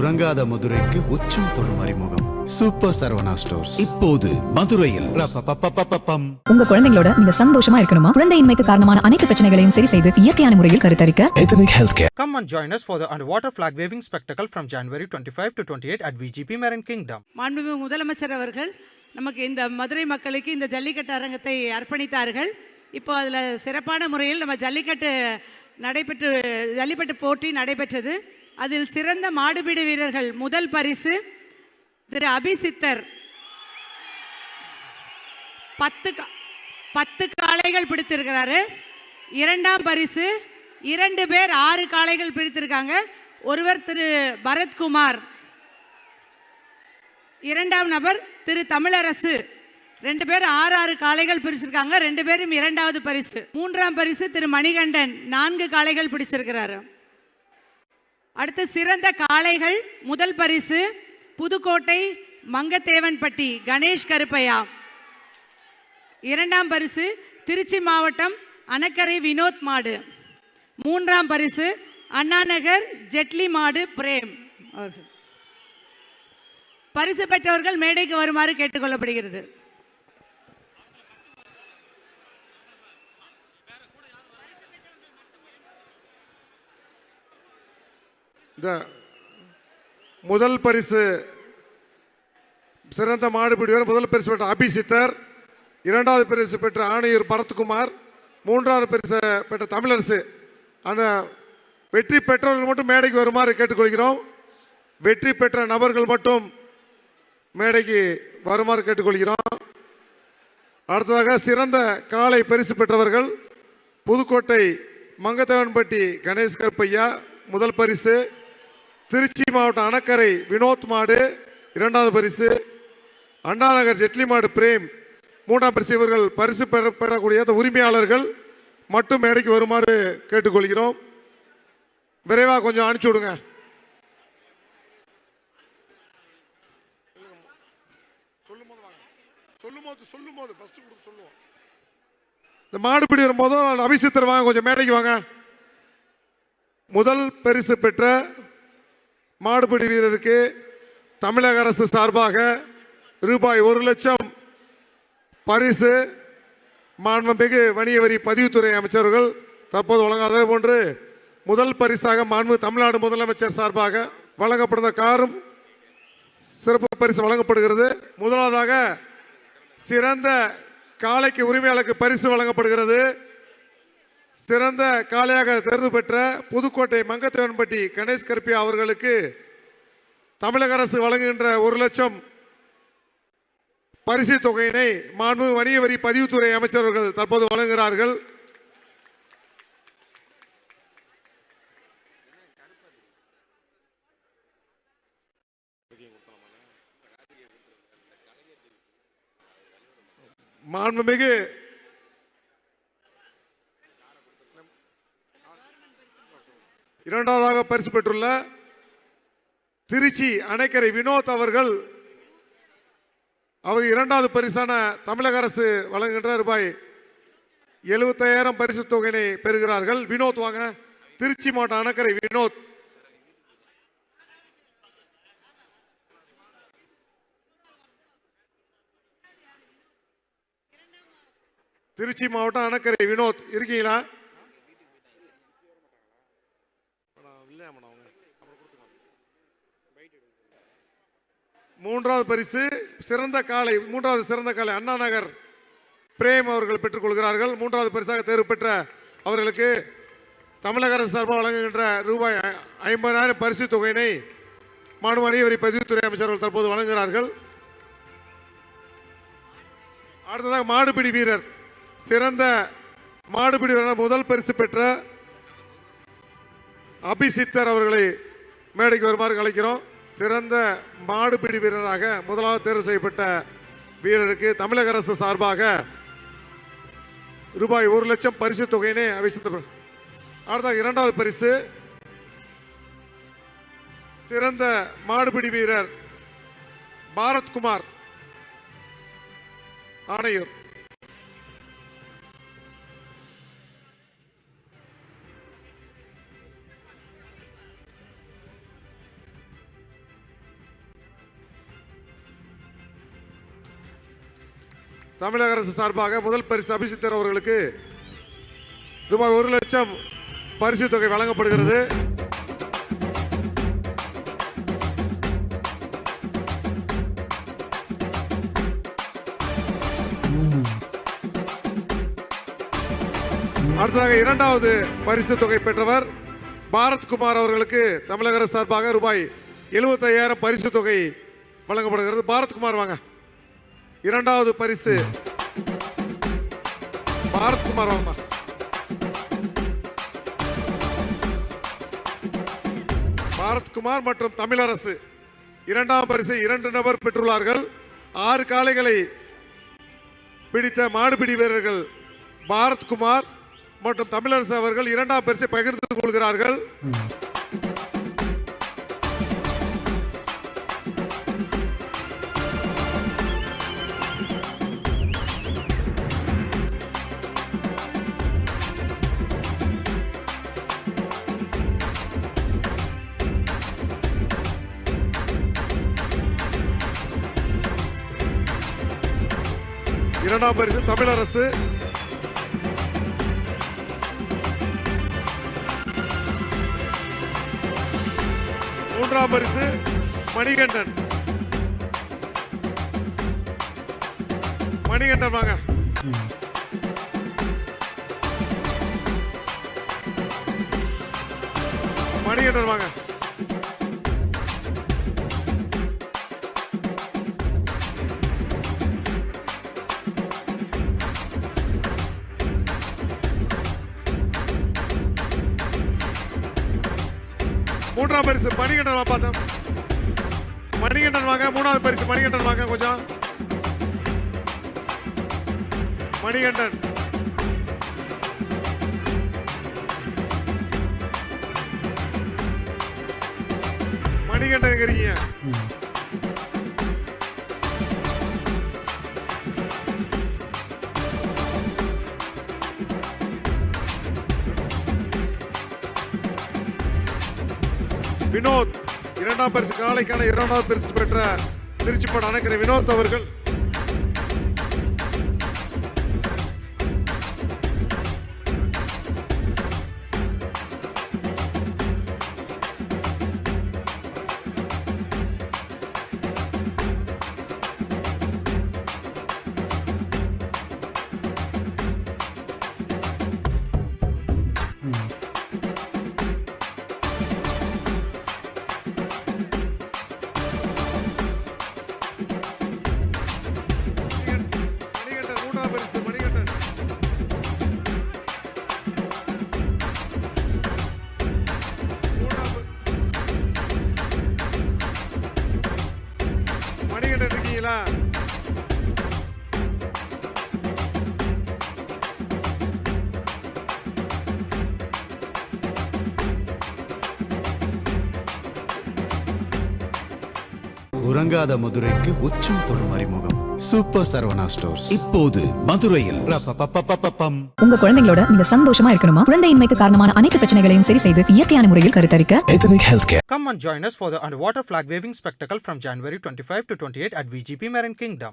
உறங்காத மதுரைக்கு உச்சம் தொடும் அறிமுகம். சூப்பர் சரவணா ஸ்டோர்ஸ் இப்போது மதுரையில். உங்க குழந்தைங்களோட நீங்க சந்தோஷமா இருக்கணுமா? குழந்தையின்மைக்கு காரணமான அனைத்து பிரச்சனைகளையும் சரி செய்து இயற்கையான முறையில் கருத்தரிக்க. Ethnic Healthcare. Come and join us for the underwater flag waving spectacle from January 25 to 28 at VGP Marine Kingdom. மாண்புமிகு முதலமைச்சர் அவர்கள் நமக்கு இந்த மதுரை மக்களுக்கு இந்த ஜல்லிக்கட்டு அரங்கத்தை அர்ப்பணித்தார்கள். இப்போ அதில் சிறப்பான முறையில் நம்ம ஜல்லிக்கட்டு நடைபெற்று ஜல்லிக்கட்டு போட்டி நடைபெற்றது. அதில் சிறந்த மாடுபிடி வீரர்கள் முதல் பரிசு திரு அபிசித்தர். பத்து கா- பத்து காளைகள் பிடித்திருக்கிறாரு. இரண்டாம் பரிசு இரண்டு பேர் ஆறு காளைகள் பிடித்திருக்காங்க. ஒருவர் திரு பரத்குமார். இரண்டாம் நபர் திரு தமிழரசு. ரெண்டு பேர் ஆறு ஆறு காளைகள் பிரிச்சிருக்காங்க ரெண்டு பேரும் இரண்டாவது பரிசு. மூன்றாம் பரிசு திரு மணிகண்டன். நான்கு காளைகள் பிடிச்சிருக்கிறாரு. அடுத்து சிறந்த காளைகள் முதல் பரிசு புதுக்கோட்டை மங்கத்தேவன்பட்டி கணேஷ் கருப்பையா. இரண்டாம் பரிசு திருச்சி மாவட்டம் அணக்கரை வினோத் மாடு. மூன்றாம் பரிசு அண்ணாநகர் ஜெட்லி மாடு பிரேம். அவர்கள். பரிசு பெற்றவர்கள் மேடைக்கு வருமாறு கேட்டுக்கொள்ளப்படுகிறது. இந்த முதல் பரிசு சிறந்த மாடுபிடி வீரர் முதல் பரிசு பெற்ற அபிசித்தர் இரண்டாவது பரிசு பெற்ற ஆணையர் பரத்குமார் மூன்றாவது பரிசு பெற்ற தமிழரசு. அந்த வெற்றி பெற்றவர்கள் மட்டும் மேடைக்கு வருமாறு கேட்டுக்கொள்கிறோம். வெற்றி பெற்ற நபர்கள் மட்டும் மேடைக்கு வருமாறு கேட்டுக்கொள்கிறோம். அடுத்ததாக சிறந்த காளை பரிசு பெற்றவர்கள் புதுக்கோட்டை மங்கத்தவன்பட்டி கணேஷ் கருப்பையா முதல் பரிசு திருச்சி மாவட்டம் அணக்கரை வினோத் மாடு இரண்டாவது பரிசு. அண்ணாநகர் ஜெட்லி மாடு பிரேம். மூன்றாம் பரிசு இவர்கள் பரிசு பெற பெறக்கூடிய அந்த உரிமையாளர்கள் மட்டும் மேடைக்கு வருமாறு கேட்டுக்கொள்கிறோம். விரைவாக கொஞ்சம் அனுப்பிச்சி விடுங்க. இந்த மாடுபிடி வரும்போதும் அபிசித்தர் வாங்க கொஞ்சம் மேடைக்கு வாங்க. முதல் பரிசு பெற்ற மாடுபிடி வீரருக்கு தமிழக அரசு சார்பாக ரூபாய் ஒரு லட்சம் பரிசு. மாண்புமிகு வணிக வரி பதிவுத்துறை அமைச்சர்கள் தற்போது வழங்காத போன்று முதல் பரிசாக மாண்பு தமிழ்நாடு முதலமைச்சர் சார்பாக வழங்கப்படுந்த காரும் சிறப்பு பரிசு வழங்கப்படுகிறது. முதலாவதாக சிறந்த காளைக்கு உரிமையாளருக்கு பரிசு வழங்கப்படுகிறது. சிறந்த காளையாக தேர்வு பெற்ற புதுக்கோட்டை மங்கத்தேவன்பட்டி கணேஷ் கருப்பி அவர்களுக்கு தமிழக அரசு வழங்குகின்ற ஒரு லட்சம் பரிசு தொகையினை மாண்பு வணிக வரி பதிவுத்துறை அமைச்சர்கள் தற்போது வழங்குகிறார்கள். மாண்புமிகு இரண்டாவதாக பரிசு பெற்றுள்ள திருச்சி அணைக்கரை வினோத் அவர்கள் அவர் இரண்டாவது பரிசான தமிழக அரசு வழங்குகின்ற ரூபாய் எழுபத்தாயிரம் பரிசு தொகையினை பெறுகிறார்கள். வினோத் வாங்க. திருச்சி மாவட்டம் அணைக்கரை வினோத். திருச்சி மாவட்டம் அணக்கரை வினோத் இருக்கீங்களா? மூன்றாவது பரிசு சிறந்த காலை மூன்றாவது சிறந்த காலை அண்ணா நகர் பிரேம் அவர்கள் பெற்றுக்கொள்கிறார்கள் மூன்றாவது பரிசாக தேர்வு பெற்ற அவர்களுக்கு தமிழக அரசு சார்பாக வழங்குகின்ற ரூபாய் ஐ- ஐம்பதாயிரம் பரிசு தொகையினை மாநில வணிக வரி பதிவுத்துறை அமைச்சர்கள் தற்போது வழங்குகிறார்கள். அடுத்ததாக மாடுபிடி வீரர் சிறந்த மாடுபிடி வீரர் முதல் பரிசு பெற்ற அபிசித்தர் அவர்களை மேடைக்கு வருமாறு அழைக்கிறோம். சிறந்த மாடுபிடி வீரராக முதலாவது தேர்வு செய்யப்பட்ட வீரருக்கு தமிழக அரசு சார்பாக ரூபாய் ஒரு லட்சம் பரிசு தொகையினை அபிசித்த அடுத்த இரண்டாவது பரிசு. சிறந்த மாடுபிடி வீரர் பாரத்குமார் ஆணையூர். தமிழக அரசு சார்பாக முதல் பரிசு அபிஷித்தர் அவர்களுக்கு ரூபாய் ஒரு லட்சம் பரிசு தொகை வழங்கப்படுகிறது. அடுத்ததாக இரண்டாவது பரிசு தொகை பெற்றவர் பாரத்குமார் அவர்களுக்கு தமிழக அரசு சார்பாக ரூபாய் எழுபத்தையாயிரம் பரிசு தொகை வழங்கப்படுகிறது. பாரத்குமார் வாங்க. இரண்டாவது பரிசு. பாரத்குமார் வாங்க பாரத்குமார் மற்றும் தமிழரசு இரண்டாம் பரிசு இரண்டு நபர் பெற்றுள்ளார்கள். ஆறு காளைகளை பிடித்த மாடுபிடி வீரர்கள் பாரத்குமார் மற்றும் தமிழரசு அவர்கள் இரண்டாம் பரிசை பகிர்ந்து கொள்கிறார்கள். இரண்டாம் பரிசு தமிழரசு மூன்றாம் பரிசு மணிகண்டன். மணிகண்டன் வாங்க. மணிகண்டன் வாங்க. மூன்றாம் பரிசு மணிகண்டன் பார்த்தோம். மணிகண்டன் வாங்க மூணாவது பரிசு மணிகண்டன் வாங்க கொஞ்சம். மணிகண்டன். மணிகண்டன் இருக்கிறீங்க வினோத் இரண்டாம் பரிசு காலைக்கான இரண்டாவது பரிசு பெற்ற திருச்சிப்பட அணைக்கிற வினோத் அவர்கள் உறங்காத மதுரைக்கு உச்சம் தொடும் அறிமுகம் சூப்பர் சரவணா ஸ்டோர்ஸ் இப்போது மதுரையில். உங்க குழந்தைங்களோட நீங்க சந்தோஷமா இருக்கணுமா குழந்தையின்மைக்கு காரணமான அனைத்து பிரச்சனைகளையும் சரி செய்து இயற்கையான முறையில் கருத்தரிக்க Ethnic Healthcare. Come and join us for the underwater flag waving spectacle from January 25 to 28 at VGP Marine Kingdom.